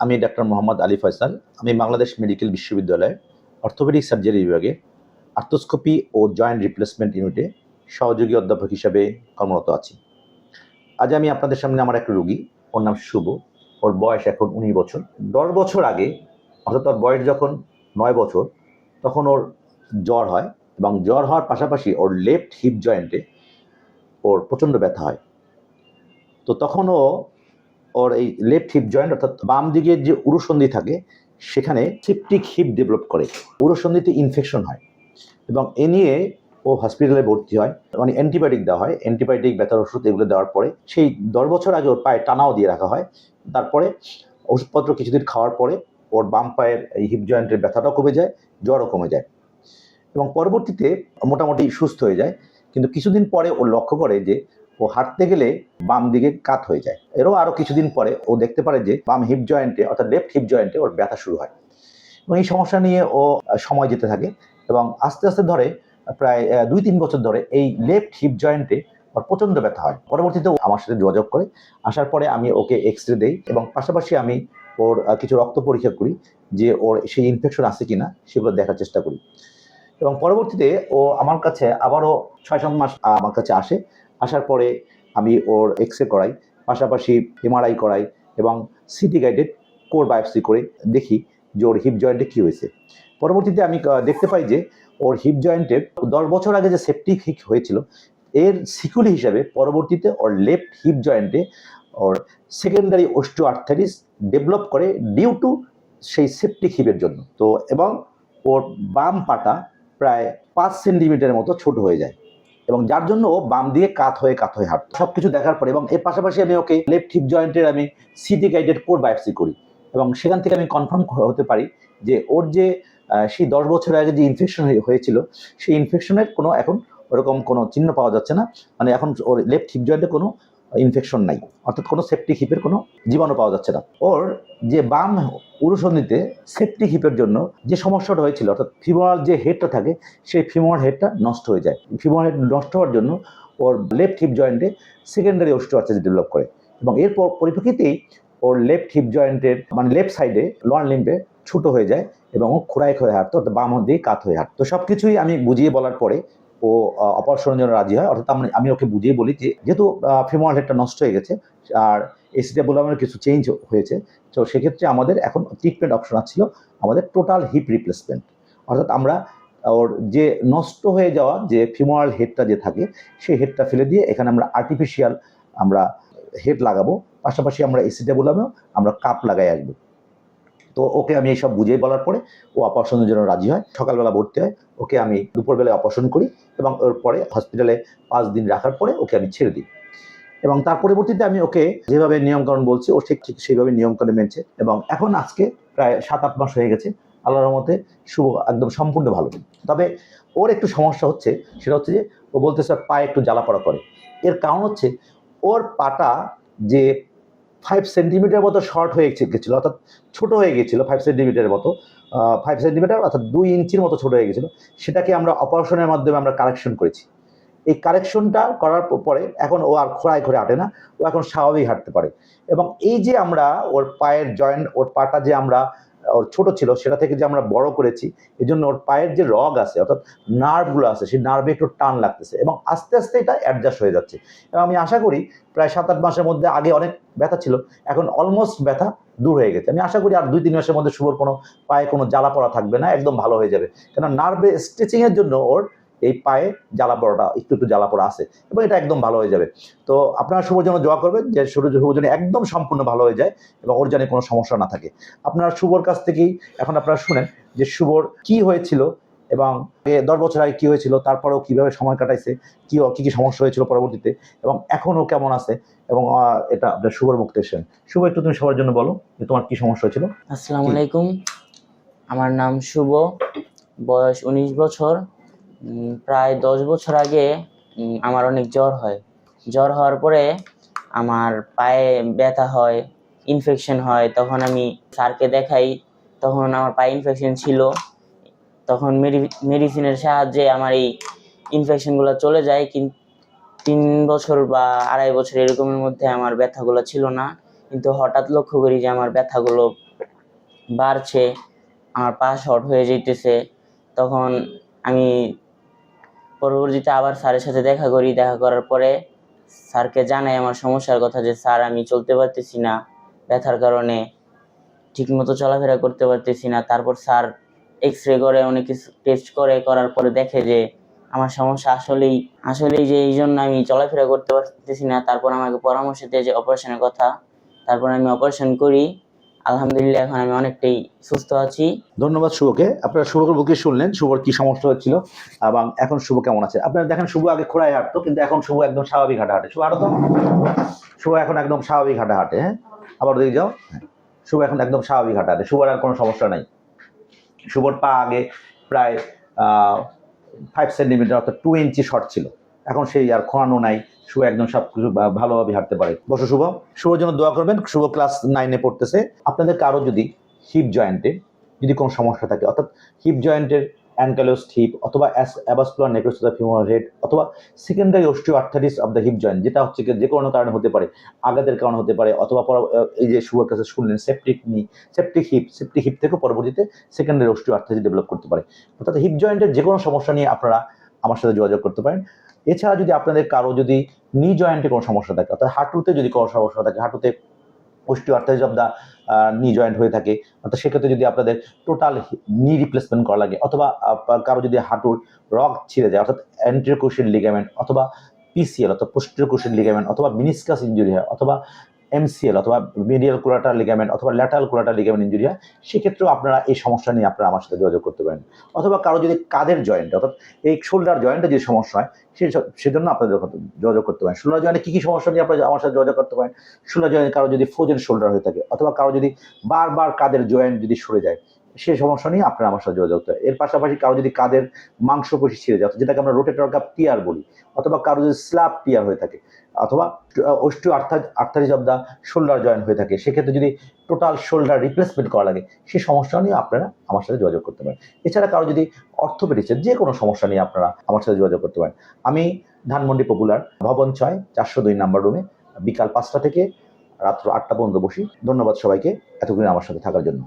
আমি ডাক্তার মোহাম্মদ আলী ফয়সাল। আমি বাংলাদেশ মেডিকেল বিশ্ববিদ্যালয়ে অর্থোপেডিক সার্জারি বিভাগে আর্থোস্কোপি ও জয়েন্ট রিপ্লেসমেন্ট ইউনিটে সহযোগী অধ্যাপক হিসাবে কর্মরত আছি। আজ আমি আপনাদের সামনে আমার একটা রোগী, ওর নাম শুভ। ওর বয়স এখন উনিশ বছর। দশ বছর আগে, অর্থাৎ ওর বয়স যখন নয় বছর, তখন ওর জ্বর হয় এবং জ্বর হওয়ার পাশাপাশি ওর লেফট হিপ জয়েন্টে ওর প্রচণ্ড ব্যথা হয়। তো তখন ও ওর এই লেফট হিপ জয়েন্ট অর্থাৎ বাম দিকের যে উরুসন্ধি থাকে, সেখানে সেপটিক হিপ ডেভেলপ করে। উরুসন্ধিতে ইনফেকশন হয় এবং এ নিয়ে ও হসপিটালে ভর্তি হয়। মানে অ্যান্টিবায়োটিক দেওয়া হয়। অ্যান্টিবায়োটিক ব্যথার ওষুধ এগুলো দেওয়ার পরে সেই দশ বছর আগে ওর পায়ে টানাও দিয়ে রাখা হয়। তারপরে ওষুধপত্র কিছুদিন খাওয়ার পরে ওর বাম পায়ের এই হিপ জয়েন্টের ব্যথাটাও কমে যায়, জ্বরও কমে যায় এবং পরবর্তীতে মোটামুটি সুস্থ হয়ে যায়। কিন্তু কিছুদিন পরে ও লক্ষ্য করে যে ও হাঁটতে গেলে বাম দিকে কাত হয়ে যায়। এরও আরও কিছুদিন পরে ও দেখতে পারে যে বাম হিপ জয়েন্টে অর্থাৎ লেফট হিপ জয়েন্টে ওর ব্যথা শুরু হয়। এবং এই সমস্যা নিয়ে ও সময় যেতে থাকে এবং আস্তে আস্তে ধরে, প্রায় দুই তিন বছর ধরে এই লেফট হিপ জয়েন্টে ওর প্রচণ্ড ব্যথা হয়। পরবর্তীতে ও আমার সাথে যোগাযোগ করে। আসার পরে আমি ওকে এক্স রে দেই এবং পাশাপাশি আমি ওর কিছু রক্ত পরীক্ষা করি যে ওর সেই ইনফেকশন আছে কিনা সেগুলো দেখার চেষ্টা করি। এবং পরবর্তীতে ও আমার কাছে আবারও ছয় সাত মাস আমার কাছে আসে। আসার পরে আমি ওর এক্স রে করাই, পাশাপাশি এমআরআই করাই এবং সিটি গাইডেড কোর বায়োপসি করে দেখি যে ওর হিপ জয়েন্টে কী হয়েছে। পরবর্তীতে আমি দেখতে পাই যে ওর হিপ জয়েন্টে দশ বছর আগে যে সেপটিক হিপ হয়েছিল, এর সিকুলি হিসাবে পরবর্তীতে ওর লেফট হিপ জয়েন্টে ওর সেকেন্ডারি অস্টো আর্থারিস ডেভেলপ করে ডিউ টু সেই সেপটিক হিপের জন্য। তো, এবং ওর বাম পাটা প্রায় পাঁচ সেন্টিমিটারের মতো ছোট হয়ে যায়। এবং যার জন্য ও বাম দিয়ে কাত হয়ে কাত হয়ে হাঁটতো। সব কিছু দেখার পরে এবং এর পাশাপাশি আমি ওকে লেফট হিপ জয়েন্টের আমি সিটি গাইডেড কোর বায়োপসি করি। এবং সেখান থেকে আমি কনফার্ম হতে পারি যে ওর যে সেই দশ বছর আগে যে ইনফেকশন হয়েছিল, সেই ইনফেকশনের কোনো, এখন ওরকম কোনো চিহ্ন পাওয়া যাচ্ছে না। মানে এখন ওর লেফট হিপ জয়েন্টে কোনো ইনফেকশন নাই। অর্থাৎ কোনো সেপটিক হিপের কোনো জীবাণু পাওয়া যাচ্ছে না। ওর যে বাম উরুসন্ধিতে সেপটিক হিপের জন্য যে সমস্যাটা হয়েছিল, অর্থাৎ ফিমোরাল যে হেডটা থাকে, সেই ফিমোরাল হেডটা নষ্ট হয়ে যায়। ফিমোরাল হেড নষ্ট হওয়ার জন্য ওর লেফট হিপ জয়েন্টে সেকেন্ডারি অস্টিওআর্থ্রাইটিস ডেভেলপ করে এবং এর পর পরিপ্রেক্ষিতেই ওর লেফট হিপ জয়েন্টের মানে লেফট সাইডে লোয়ার লিম্বে ছোটো হয়ে যায় এবং ও খোড়ায় খোড়ায় হাঁটতো, অর্থাৎ বাম দিয়ে কাত হয়ে হাঁটতো। সব কিছুই আমি বুঝিয়ে বলার পরে ও অপারেশনের জন্য রাজি হয়। অর্থাৎ আমি ওকে বুঝিয়ে বলি যে, যেহেতু ফিমোরাল হেডটা নষ্ট হয়ে গেছে, আর এসিডাবুলামের কিছু চেঞ্জ হয়েছে, তো সেক্ষেত্রে আমাদের এখন ট্রিটমেন্ট অপশন ছিল আমাদের টোটাল হিপ রিপ্লেসমেন্ট অর্থাৎ আমরা, ওর যে নষ্ট হয়ে যাওয়া যে ফিমোরাল হেডটা যে থাকে, সেই হেডটা ফেলে দিয়ে এখানে আমরা আর্টিফিশিয়াল আমরা হেড লাগাবো। পাশাপাশি আমরা এসিডাবুলামেও আমরা কাপ লাগাই আসব। তো ওকে আমি এইসব বুঝিয়ে বলার পরে ও অপারেশনের জন্য রাজি হয়। সকালবেলা ভর্তি হয়। ওকে আমি দুপুরবেলায় অপারেশন করি এবং ওর পরে হসপিটালে পাঁচ দিন রাখার পরে ওকে আমি ছেড়ে দিই। এবং তার পরবর্তীতে আমি ওকে যেভাবে নিয়মকানুন বলছি, ও ঠিক ঠিক সেইভাবে নিয়মকানুন মেনছে এবং এখন আজকে প্রায় সাত, আট মাস হয়ে গেছে। আল্লাহর মতে শুভ, একদম সম্পূর্ণ ভালো। তবে ওর একটু সমস্যা হচ্ছে, সেটা হচ্ছে যে ও বলতে স্যার পায়ে একটু জ্বালাপড়া করে। এর কারণ হচ্ছে ওর পাটা যে ফাইভ সেন্টিমিটার মতো শর্ট হয়ে গেছিল, অর্থাৎ ছোট হয়ে গেছিল ফাইভ সেন্টিমিটারের মতো। ফাইভ সেন্টিমিটার অর্থাৎ দুই ইঞ্চির মতো ছোট হয়ে গেছিল। সেটাকে আমরা অপারেশনের মাধ্যমে আমরা কারেকশন করেছি। এই কারেকশনটা করার পরে এখন ও আর খোড়ায় ঘোরে হাঁটে না, ও এখন স্বাভাবিক হাঁটতে পারে। এবং এই যে আমরা ওর পায়ের জয়েন্ট ওর পাটা যে আমরা ওর ছোট ছিল, সেটা থেকে যে আমরা বড় করেছি এই জন্য ওর পায়ের যে রগ আছে, অর্থাৎ নার্ভগুলো আছে, সেই নার্ভে একটু টান লাগতেছে এবং আস্তে আস্তে এটা অ্যাডজাস্ট হয়ে যাচ্ছে। এবং আমি আশা করি প্রায় সাত আট মাসের মধ্যে আগে অনেক ব্যথা ছিল, এখন অলমোস্ট ব্যথা দূর হয়ে গেছে। আমি আশা করি আর দুই তিন মাসের মধ্যে শুভর কোনো পায়ে কোনো জ্বালা পড়া থাকবে না, একদম ভালো হয়ে যাবে। কেন নার্ভে স্ট্রেচিংয়ের জন্য ওর এই পায়ে জ্বালা পড়াটা, একটু একটু জ্বালা পড়া আছে, এবং এটা একদম ভালো হয়ে যাবে। তো আপনারা শুভর জন্য দোয়া করবেন যে শুভ শুভর জন্য একদম সম্পূর্ণ ভালো হয়ে যায় এবং ওর জানে কোনো সমস্যা না থাকে। আপনারা শুভর কাছ থেকেই এখন আপনারা শুনেন যে শুভর কি হয়েছিল এবং দশ বছর আগে কী হয়েছিল, তারপরেও কীভাবে সময় কাটাইছে, কী কী কী সমস্যা হয়েছিল পরবর্তীতে, এবং এখনও কেমন আছে, এবং এটা আপনার শুভর মুক্ত এসেছেন শুভ, একটু তুমি সবার জন্য বলো যে তোমার কী সমস্যা হয়েছিল? আসসালামু আলাইকুম। আমার নাম শুভ, বয়স উনিশ বছর। প্রায় দশ বছর আগে আমার অনেক জ্বর হয়। জ্বর হওয়ার পরে আমার পায়ে ব্যথা হয় ইনফেকশন হয়। তখন আমি স্যারকে দেখাই, তখন আমার পায়ে ইনফেকশন ছিল। তখন মেডিসিনের সাহায্যে আমার এই ইনফেকশনগুলো চলে যায়। কিন্তু তিন বছর বা আড়াই বছর এরকমের মধ্যে আমার ব্যথাগুলো ছিল না। কিন্তু হঠাৎ লক্ষ্য করি যে আমার ব্যথাগুলো বাড়ছে, আমার পা শর্ট হয়ে যেতেছে তখন আমি পরবর্তীতে আবার স্যারের সাথে দেখা করি। দেখা করার পরে স্যারকে জানাই আমার সমস্যার কথা যে, স্যার, আমি চলতে পারতেছি না ব্যথার কারণে। ঠিকমতো চলাফেরা করতে পারতেছি না। তারপর স্যার এক্স রে করে অনেক কিছু টেস্ট করে, করার পরে দেখে যে, আমার সমস্যা আসলেই আসলেই যে এই জন্য আমি চলাফেরা করতে পারতেছি না। তারপর আমাকে পরামর্শ দেয় যে, অপারেশনের কথা। তারপর আমি অপারেশন করি। আলহামদুলিল্লাহ, এখন আমি অনেকটাই সুস্থ আছি। ধন্যবাদ শুভকে। আপনারা শুভকে বুকে শুনলেন? শুভর কি সমস্যা হচ্ছিল? এবং এখন শুভ কেমন আছে? আপনারা দেখেন শুভ আগে খোড়ায় হাঁটতো, কিন্তু এখন শুভ একদম স্বাভাবিক হাঁটা হাঁটে। শুভ হাঁটো তো? শুভ এখন একদম স্বাভাবিক হাঁটা হাঁটে হ্যাঁ? আবার দেখে যাও। শুভ এখন একদম স্বাভাবিক হাঁটা হাঁটে। শুভর আর কোনো সমস্যা নাই। শুভর পা আগে প্রায় ফাইভ সেন্টিমিটার অর্থাৎ টু ইঞ্চি শর্ট ছিল। এখন সেই আর খোঁড়ানো নাই। শুভ একদম সব কিছু ভালোভাবে হাঁটতে পারে। বসো শুভ। শুভর জন্য দোয়া করবেন। শুভ ক্লাস নাইনে পড়তেছে। আপনাদের কারও যদি হিপ জয়েন্টে যদি কোনো সমস্যা থাকে, অর্থাৎ হিপ জয়েন্টের অ্যানকালোস্ট হিপ অথবা avascular necrosis of humeral head অথবা secondary osteoarthritis of the hip joint যেটা হচ্ছে যে কোনো কারণে হতে পারে, আঘাতের কারণে হতে পারে, অথবা এই যে শুভর কাছে শুনলেন সেপটিক নি সেপটিক হিপ সেপটিক হিপ থেকে পরবর্তীতে সেকেন্ডারি অস্টিও আর্থারিস ডেভেলপ করতে পারে। অর্থাৎ হিপ জয়েন্টের যে কোনো সমস্যা নিয়ে আপনারা আমার সাথে যোগাযোগ করতে পারেন। এছাড়া যদি আপনাদের কারও যদি নি জয়েন্টে কোনো সমস্যা থাকে, অর্থাৎ হাঁটুতে যদি কোনো সমস্যা থাকে, হাঁটুতে পুষ্টি অর্থাৎ দ্য নি জয়েন্ট হয়ে থাকে, অর্থাৎ সেক্ষেত্রে যদি আপনাদের টোটাল নি রিপ্লেসমেন্ট করা লাগে, অথবা কারও যদি হাঁটুর রক ছিঁড়ে যায়, অর্থাৎ অ্যান্ট্রিওকুশিয়াল লিগামেন্ট অথবা পিসিএল অর্থাৎ পুষ্টিকোশিয়াল লিগামেন্ট অথবা মিনিসকাস ইঞ্জুরি হয়, অথবা এমসিএল অথবা মিডিয়াল কোলাটার লিগামেন্ট অথবা ল্যাটারাল কোলাটার লিগামেন্ট ইঞ্জুরি হয় সেক্ষেত্রেও আপনারা এই সমস্যা নিয়ে আপনারা আমার সাথে যোগাযোগ করতে পারেন। অথবা কারও যদি কাদের জয়েন্ট অর্থাৎ এই শোল্ডার জয়েন্টে যে সমস্যা হয় সেই সেজন্য আপনারা যোগাযোগ- করতে পারেন। শোল্ডার জয়েন্টে কী কী সমস্যা নিয়ে আপনারা আমার সাথে যোগাযোগ করতে পারেন? শোল্ডার জয়েন্টে কারও যদি ফ্রোজেন শোল্ডার হয়ে থাকে, অথবা কারও যদি বারবার কাদের জয়েন্ট যদি সরে যায় সেই সমস্যা নিয়ে আপনারা আমার সাথে যোগাযোগ পারেন এর পাশাপাশি কারও যদি কাদের মাংসপেশি ছিঁড়ে যায় যেটাকে আমরা রোটেটর কাপ টিয়ার বলি, অথবা কারও যদি স্ল্যাব টিয়ার হয়ে থাকে, অথবা osteoarthritis of the shoulder joint হয়ে থাকে, সেক্ষেত্রে যদি টোটাল শোল্ডার রিপ্লেসমেন্ট করা লাগে সেই সমস্যা নিয়ে আপনারা আমার সাথে যোগাযোগ করতে পারেন। এছাড়া কারও যদি অর্থোপেডিক্সের যে কোনো সমস্যা নিয়ে আপনারা আমার সাথে যোগাযোগ করতে পারেন। আমি ধানমন্ডি পপুলার, ভবন ছয়, চারশো দুই নাম্বার রুমে বিকাল পাঁচটা থেকে রাত্র আটটা পর্যন্ত বসি। ধন্যবাদ সবাইকে এতক্ষণ আমার সাথে থাকার জন্য।